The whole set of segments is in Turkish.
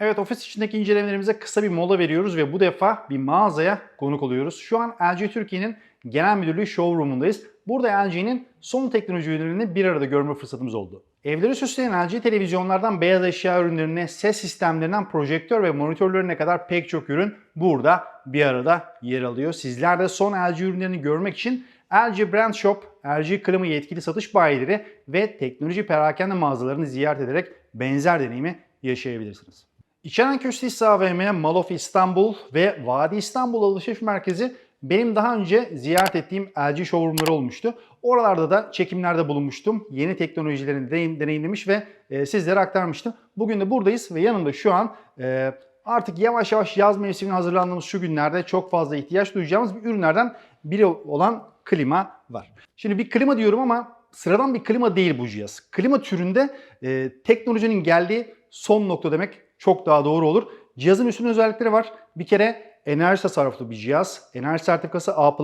Evet ofis içindeki incelemelerimize kısa bir mola veriyoruz ve bu defa bir mağazaya konuk oluyoruz. Şu an LG Türkiye'nin genel müdürlüğü showroom'undayız. Burada LG'nin son teknoloji ürünlerini bir arada görme fırsatımız oldu. Evleri süsleyen LG televizyonlardan beyaz eşya ürünlerine, ses sistemlerinden projektör ve monitörlerine kadar pek çok ürün burada bir arada yer alıyor. Sizler de son LG ürünlerini görmek için LG Brand Shop, LG Klima yetkili satış bayileri ve teknoloji perakende mağazalarını ziyaret ederek benzer deneyimi yaşayabilirsiniz. İçeren Köşesi AVM, Mall of İstanbul ve Vadi İstanbul Alışveriş Merkezi benim daha önce ziyaret ettiğim LG showroomları olmuştu. Oralarda da çekimlerde bulunmuştum. Yeni teknolojilerini deneyim, deneyimlemiş ve e, sizlere aktarmıştım. Bugün de buradayız ve yanımda şu an e, artık yavaş yavaş yaz mevsimine hazırlandığımız şu günlerde çok fazla ihtiyaç duyacağımız bir ürünlerden biri olan klima var. Şimdi bir klima diyorum ama sıradan bir klima değil bu cihaz. Klima türünde e, teknolojinin geldiği son nokta demek çok daha doğru olur. Cihazın üstün özellikleri var. Bir kere enerji tasarruflu bir cihaz. Enerji sertifikası A++.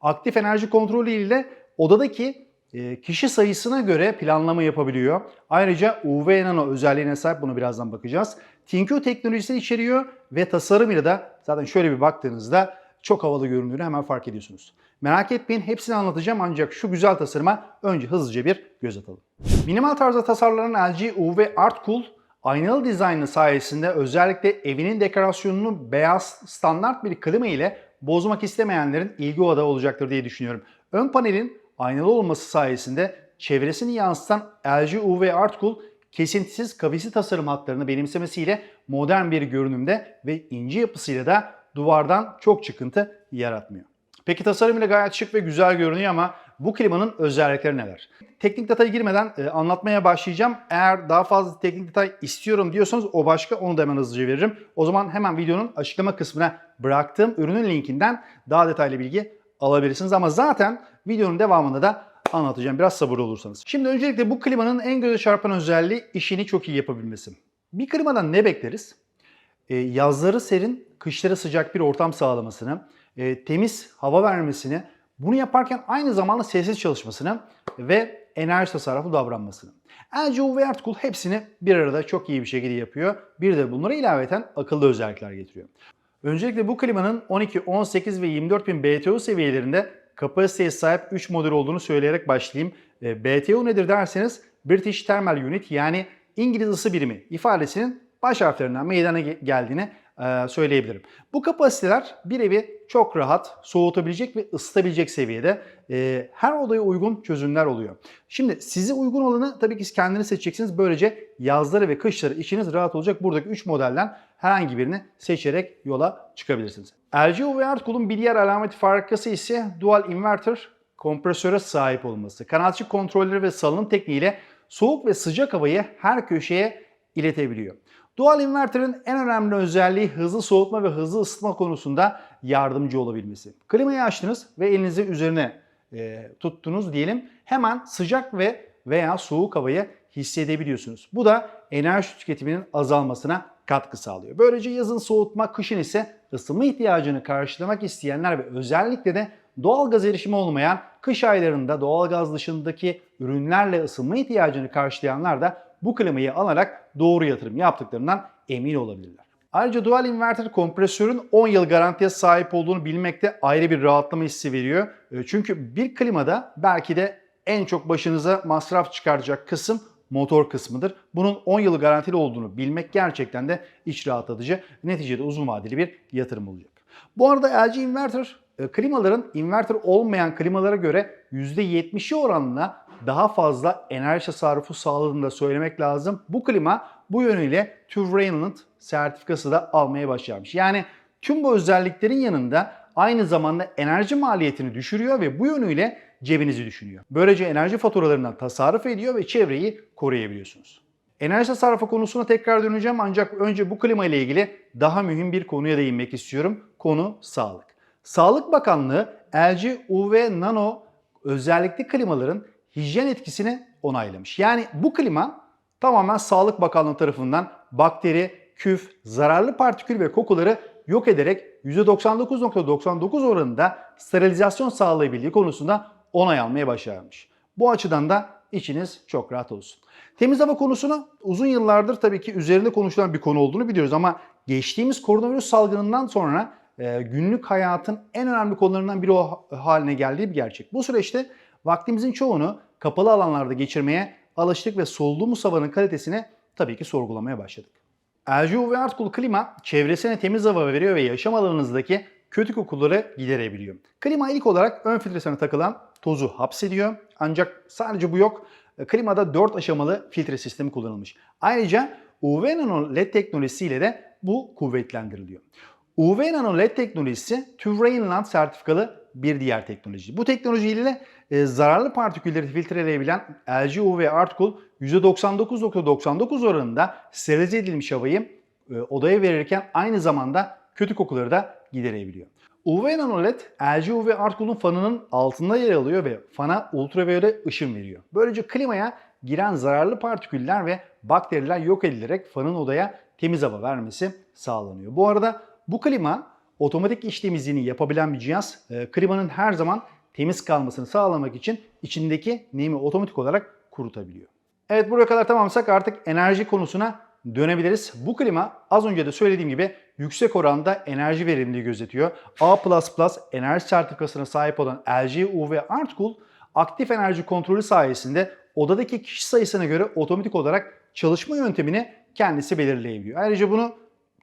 Aktif enerji kontrolü ile odadaki e, kişi sayısına göre planlama yapabiliyor. Ayrıca UV nano özelliğine sahip bunu birazdan bakacağız. ThinQ teknolojisi içeriyor ve tasarımıyla da zaten şöyle bir baktığınızda çok havalı göründüğünü hemen fark ediyorsunuz. Merak etmeyin hepsini anlatacağım ancak şu güzel tasarıma önce hızlıca bir göz atalım. Minimal tarzda tasarlanan LG UV Art Cool aynalı dizaynı sayesinde özellikle evinin dekorasyonunu beyaz standart bir klima ile bozmak istemeyenlerin ilgi odağı olacaktır diye düşünüyorum. Ön panelin aynalı olması sayesinde çevresini yansıtan LG UV Art Cool kesintisiz kavisi tasarım hatlarını benimsemesiyle modern bir görünümde ve ince yapısıyla da duvardan çok çıkıntı yaratmıyor. Peki tasarımıyla gayet şık ve güzel görünüyor ama bu klimanın özellikleri neler? Teknik detaya girmeden e, anlatmaya başlayacağım. Eğer daha fazla teknik detay istiyorum diyorsanız o başka onu da hemen hızlıca veririm. O zaman hemen videonun açıklama kısmına bıraktığım ürünün linkinden daha detaylı bilgi alabilirsiniz. Ama zaten videonun devamında da anlatacağım biraz sabırlı olursanız. Şimdi öncelikle bu klimanın en göze çarpan özelliği işini çok iyi yapabilmesi. Bir klimadan ne bekleriz? E, yazları serin, kışları sıcak bir ortam sağlamasını, e, temiz hava vermesini, bunu yaparken aynı zamanda sessiz çalışmasını ve enerji tasarrufu davranmasını. LG UV Art Cool hepsini bir arada çok iyi bir şekilde yapıyor. Bir de bunlara ilaveten akıllı özellikler getiriyor. Öncelikle bu klimanın 12, 18 ve 24000 BTU seviyelerinde kapasiteye sahip 3 model olduğunu söyleyerek başlayayım. E, BTU nedir derseniz British Thermal Unit yani İngiliz ısı birimi ifadesinin baş harflerinden meydana geldiğini söyleyebilirim. Bu kapasiteler bir evi çok rahat soğutabilecek ve ısıtabilecek seviyede e, her odaya uygun çözümler oluyor. Şimdi size uygun olanı tabii ki kendiniz seçeceksiniz. Böylece yazları ve kışları içiniz rahat olacak. Buradaki 3 modelden herhangi birini seçerek yola çıkabilirsiniz. LG UV Art Cool'un bir diğer alameti farkası ise dual inverter kompresöre sahip olması. Kanatçı kontrolleri ve salınım tekniğiyle soğuk ve sıcak havayı her köşeye iletebiliyor. Dual inverter'ın en önemli özelliği hızlı soğutma ve hızlı ısıtma konusunda yardımcı olabilmesi. Klimayı açtınız ve elinizi üzerine e, tuttunuz diyelim. Hemen sıcak ve veya soğuk havayı hissedebiliyorsunuz. Bu da enerji tüketiminin azalmasına katkı sağlıyor. Böylece yazın soğutma, kışın ise ısınma ihtiyacını karşılamak isteyenler ve özellikle de doğal gaz erişimi olmayan kış aylarında doğal gaz dışındaki ürünlerle ısınma ihtiyacını karşılayanlar da bu klimayı alarak doğru yatırım yaptıklarından emin olabilirler. Ayrıca dual inverter kompresörün 10 yıl garantiye sahip olduğunu bilmekte ayrı bir rahatlama hissi veriyor. E, Çünkü bir klimada belki de en çok başınıza masraf çıkaracak kısım motor kısmıdır. Bunun 10 yıl garantili olduğunu bilmek gerçekten de iç rahatlatıcı. Neticede uzun vadeli bir yatırım olacak. Bu arada LG Inverter e, klimaların inverter olmayan klimalara göre %70'i oranla daha fazla enerji tasarrufu sağladığını da söylemek lazım. Bu klima bu yönüyle Rheinland sertifikası da almaya başlamış. Yani tüm bu özelliklerin yanında aynı zamanda enerji maliyetini düşürüyor ve bu yönüyle cebinizi düşünüyor. Böylece enerji faturalarından tasarruf ediyor ve çevreyi koruyabiliyorsunuz. Enerji tasarrufu konusuna tekrar döneceğim ancak önce bu klima ile ilgili daha mühim bir konuya değinmek istiyorum. Konu sağlık. Sağlık Bakanlığı LG UV Nano özellikli klimaların hijyen etkisini onaylamış. Yani bu klima tamamen Sağlık Bakanlığı tarafından bakteri, küf, zararlı partikül ve kokuları yok ederek %99.99 oranında sterilizasyon sağlayabildiği konusunda onay almaya başarmış. Bu açıdan da içiniz çok rahat olsun. Temiz hava konusunu uzun yıllardır tabii ki üzerinde konuşulan bir konu olduğunu biliyoruz ama geçtiğimiz koronavirüs salgınından sonra e, günlük hayatın en önemli konularından biri o haline geldiği bir gerçek. Bu süreçte vaktimizin çoğunu kapalı alanlarda geçirmeye alıştık ve soluduğumuz havanın kalitesini tabii ki sorgulamaya başladık. LG UV Art Cool klima çevresine temiz hava veriyor ve yaşam alanınızdaki kötü kokuları giderebiliyor. Klima ilk olarak ön filtresine takılan tozu hapsediyor. Ancak sadece bu yok. Klimada 4 aşamalı filtre sistemi kullanılmış. Ayrıca UV Nano LED teknolojisiyle de bu kuvvetlendiriliyor. UV Nano LED teknolojisi TÜV Rheinland sertifikalı bir diğer teknoloji. Bu teknolojiyle e, zararlı partikülleri filtreleyebilen LG UV Art Cool %99.99 oranında sterilize edilmiş havayı e, odaya verirken aynı zamanda kötü kokuları da giderebiliyor. UV Nano LED LG UV Art Cool'un fanının altında yer alıyor ve fana ultraviyole ışın veriyor. Böylece klimaya giren zararlı partiküller ve bakteriler yok edilerek fanın odaya temiz hava vermesi sağlanıyor. Bu arada bu klima otomatik iş temizliğini yapabilen bir cihaz. E, klimanın her zaman temiz kalmasını sağlamak için içindeki nemi otomatik olarak kurutabiliyor. Evet buraya kadar tamamsak artık enerji konusuna dönebiliriz. Bu klima az önce de söylediğim gibi yüksek oranda enerji verimliliği gözetiyor. A++ enerji sertifikasına sahip olan LG UV Art Cool aktif enerji kontrolü sayesinde odadaki kişi sayısına göre otomatik olarak çalışma yöntemini kendisi belirleyebiliyor. Ayrıca bunu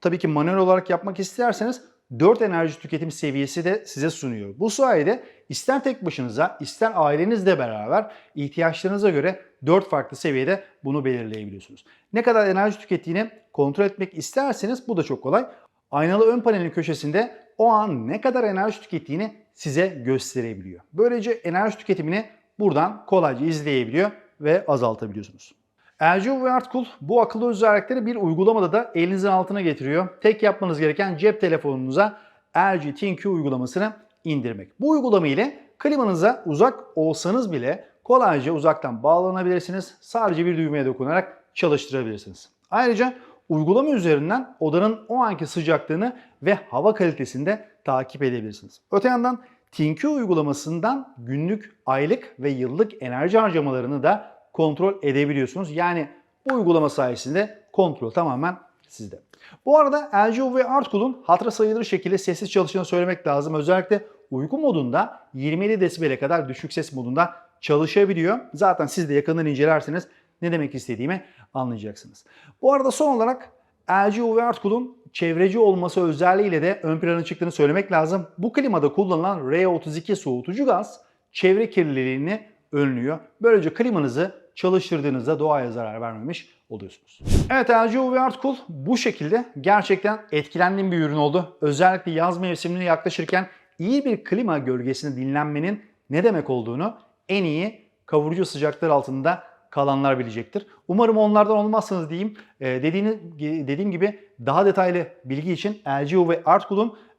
tabii ki manuel olarak yapmak isterseniz 4 enerji tüketim seviyesi de size sunuyor. Bu sayede ister tek başınıza ister ailenizle beraber ihtiyaçlarınıza göre 4 farklı seviyede bunu belirleyebiliyorsunuz. Ne kadar enerji tükettiğini kontrol etmek isterseniz bu da çok kolay. Aynalı ön panelin köşesinde o an ne kadar enerji tükettiğini size gösterebiliyor. Böylece enerji tüketimini buradan kolayca izleyebiliyor ve azaltabiliyorsunuz. LG UV Art Cool bu akıllı özellikleri bir uygulamada da elinizin altına getiriyor. Tek yapmanız gereken cep telefonunuza LG ThinQ uygulamasını indirmek. Bu uygulama ile klimanıza uzak olsanız bile kolayca uzaktan bağlanabilirsiniz. Sadece bir düğmeye dokunarak çalıştırabilirsiniz. Ayrıca uygulama üzerinden odanın o anki sıcaklığını ve hava kalitesini de takip edebilirsiniz. Öte yandan ThinQ uygulamasından günlük, aylık ve yıllık enerji harcamalarını da kontrol edebiliyorsunuz. Yani bu uygulama sayesinde kontrol tamamen sizde. Bu arada LG UV Art Cool'un hatıra sayılır şekilde sessiz çalıştığını söylemek lazım. Özellikle uyku modunda 27 desibele kadar düşük ses modunda çalışabiliyor. Zaten siz de yakından incelerseniz ne demek istediğimi anlayacaksınız. Bu arada son olarak LG UV Art Cool'un çevreci olması özelliğiyle de ön plana çıktığını söylemek lazım. Bu klimada kullanılan R32 soğutucu gaz çevre kirliliğini önlüyor. Böylece klimanızı çalıştırdığınızda doğaya zarar vermemiş oluyorsunuz. Evet LG UV Art bu şekilde gerçekten etkilendiğim bir ürün oldu. Özellikle yaz mevsimine yaklaşırken iyi bir klima gölgesinde dinlenmenin ne demek olduğunu en iyi kavurucu sıcaklar altında kalanlar bilecektir. Umarım onlardan olmazsınız diyeyim. Ee, dediğini, dediğim gibi daha detaylı bilgi için LG UV Art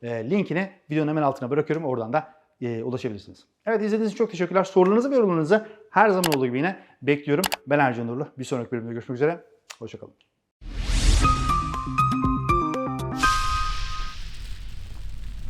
e, linkini videonun hemen altına bırakıyorum. Oradan da e, ulaşabilirsiniz. Evet izlediğiniz için çok teşekkürler. Sorularınızı ve yorumlarınızı her zaman olduğu gibi yine bekliyorum. Ben Ercan Nurlu. Bir sonraki bölümde görüşmek üzere. Hoşçakalın.